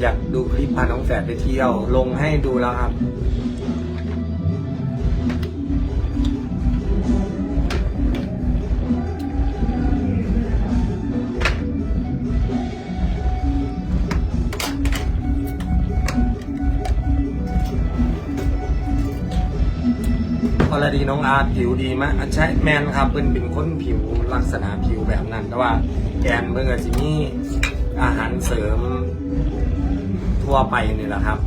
อยากดูคลิปพาน้องแฝดไปเที่ยว ลงให้ดูแล้วครับ พอลดีน้องอาร์ตผิวดีมากอะใช่แมนครับเป็นเป็นคนผิวลักษณะผิวแบบนั้น แต่ว่าแกนเมื่อจิมี่อาหารเสริม ทั่วไปนี่แหละครับ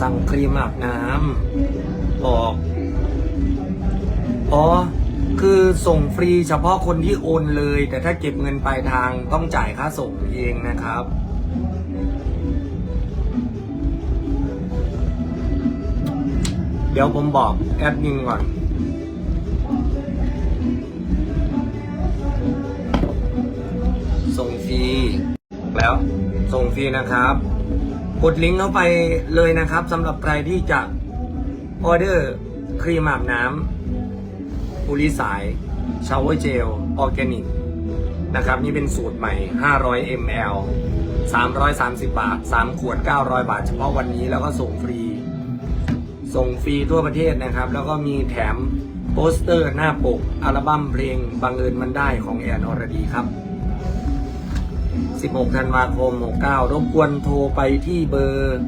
สั่งครีมอาบน้ำบอก อ๋อ คือส่งฟรีเฉพาะคนที่โอนเลย แต่ถ้าเก็บเงินปลายทางต้องจ่ายค่าส่งเองนะครับ เดี๋ยวผมบอกแอดมินก่อน แล้ว ส่งฟรีนะครับ กดลิงก์เข้าไปเลยนะครับสำหรับใครที่จะออเดอร์ครีมอาบน้ำปุริสายชาวเวอร์เจลออร์แกนิกนะครับ นี่เป็นสูตรใหม่ 500 ml 330 บาท 3 ขวด 900 บาท เฉพาะวันนี้แล้วก็ส่งฟรี ส่งฟรีทั่วประเทศนะครับ แล้วก็มีแถมโปสเตอร์หน้าปก อัลบั้มเพลงบังเอิญมันได้ของแอนอรดีครับ 16 ธันวาคม 69 รบกวนโทรไปที่เบอร์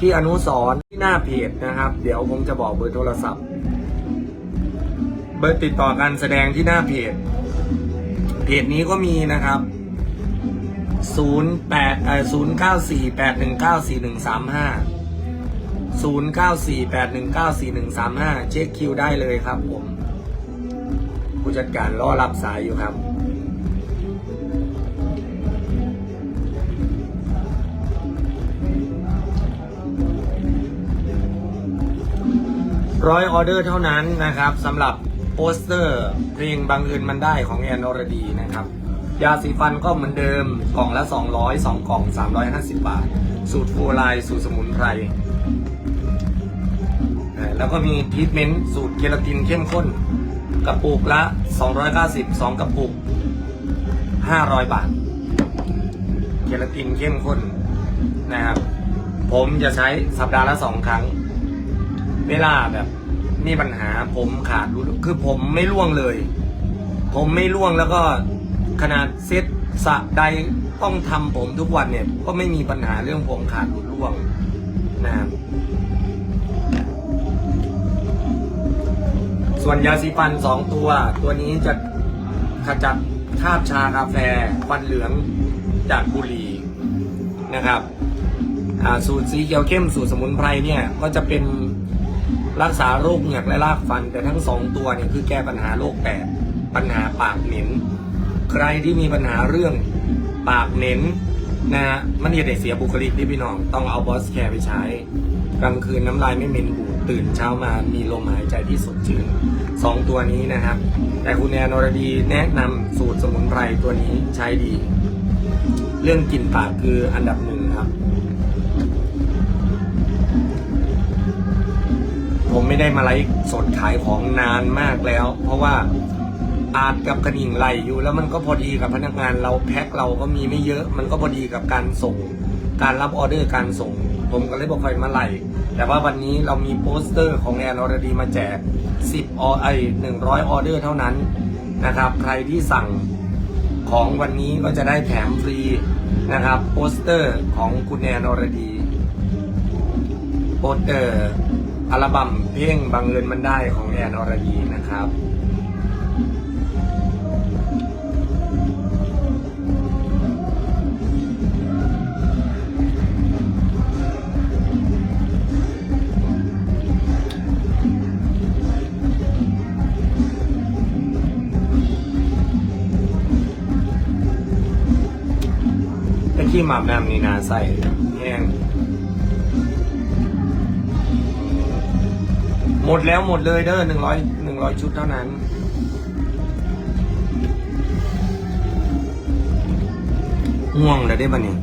ที่อนุสรที่หน้าเพจนะครับ เดี๋ยวผมจะบอกเบอร์โทรศัพท์ เบอร์ติดต่อการแสดงที่หน้าเพจ เพจนี้ก็มีนะครับ 08เอ่อ0948194135 0948194135 เช็คคิวได้เลยครับผม ผู้จัดการรอรับสายอยู่ครับ ร้อยออเดอร์เท่านั้นนะครับสำหรับโปสเตอร์เพลงบังเอิญมันได้ของแอนอรดีนะครับ ยาสีฟันก็เหมือนเดิมกล่องละ 200 2 กล่อง 350 บาท สูตรฟูลน์สูตรสมุนไพรแล้วก็มีทรีทเมนต์สูตรเคลาตินเข้มข้นกระปุกละ 290 2กระปุก 500 บาทเคลาตินเข้มข้นนะครับ ผมจะใช้สัปดาห์ละสองครั้ง เวลาแบบมีปัญหาผมขาดรู้คือผมไม่ร่วงเลย ผมไม่ร่วงแล้วก็ขนาดเซ็ตสะใดต้องทำผมทุกวันเนี่ย ก็ไม่มีปัญหาเรื่องผมขาดรุดร่วงนะครับส่วนยาสีฟันสองตัว ตัวนี้จะขจัดคาบชากาแฟฟันเหลืองจากบุหรี่นะครับสูตรสีเขียวเข้มสูตรสมุนไพรเนี่ยก็จะเป็น รักษาโรคเหงือกและรากฟัน แต่ทั้งสองตัวเนี่ยคือแก้ปัญหาโรคแปดปัญหาปากเหม็น ใครที่มีปัญหาเรื่องปากเหม็นนะฮะมันจะได้เสียบุคลิกที่พี่น้อง ต้องเอาบอสแคร์ไปใช้ กลางคืนน้ำลายไม่เหม็นบูดตื่นเช้ามามีลมหายใจที่สดชื่นสองตัวนี้นะครับ แต่คุณแอนอรดีแนะนำสูตรสมุนไพรตัวนี้ใช้ดี เรื่องกลิ่นปากคืออันดับหนึ่งครับ ผมไม่ได้มาไลฟ์สดขายของนานมากแล้ว เพราะว่าอาจกับกระดิ่งไหลอยู่ แล้วมันก็พอดีกับพนักงานเราแพ็คเราก็มีไม่เยอะ มันก็พอดีกับการส่ง การรับออเดอร์การส่ง ผมก็เลยบอกคอยมาไล่แต่ว่าวันนี้เรามีโปสเตอร์ของแอนอรดีมาแจก 10ออไอ100 ออเดอร์เท่านั้นนะครับ ใครที่สั่งของวันนี้ก็จะได้แถมฟรีนะครับโปสเตอร์ของคุณแอนอรดีโปสเตอร์ อัลบั้มเพลงบังเอิญมันได้ของแอนอรดีนะครับ ไอ้ขี้หมาบน้ำนี่นาใส่ หมดแล้วหมดเลยเด้อหนึ่งร้อยหนึ่งร้อยชุดเท่านั้น ห่วงแล้วได้บ้านี่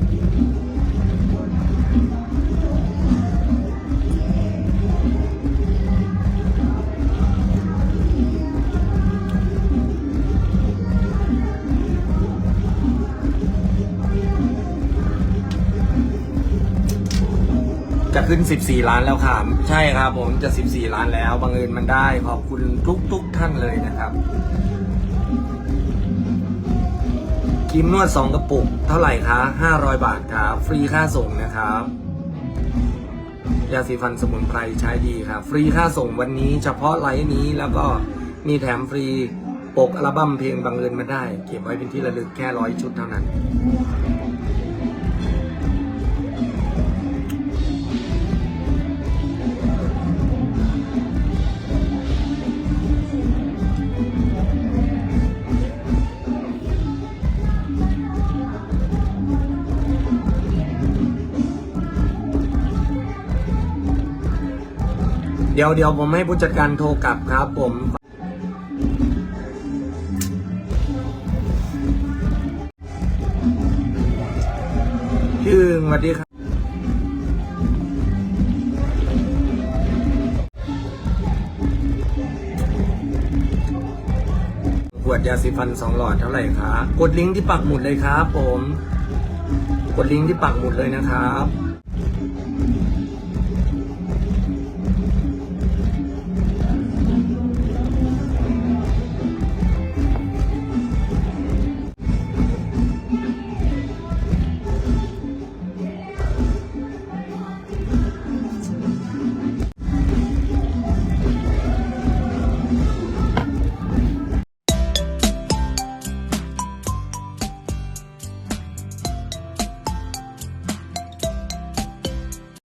จะขึ้น 14 ล้านแล้วครับใช่ครับ ผมจะ 14 ล้านแล้วบังเอิญมันได้ ขอบคุณทุกทุกๆท่านเลยนะครับครีมนวด 2 กระปุก เท่าไหร่คะ500 บาทครับ ฟรีค่าส่งนะครับยาสีฟันสมุนไพรใช้ดีครับ ฟรีค่าส่งวันนี้เฉพาะไลฟ์นี้แล้วก็มีแถมฟรีปกอัลบั้มเพลงบังเอิญมาได้ เก็บไว้เป็นที่ระลึกแค่ร้อยชุดเท่านั้น เดี๋ยวเดี๋ยวผมให้ผู้จัดการโทรกลับครับผม ชื่อสวัสดีครับ ขวดยาสีฟันสองหลอดเท่าไหร่ครับ กดลิงก์ที่ปักหมุดเลยครับผม กดลิงก์ที่ปักหมุดเลยนะครับ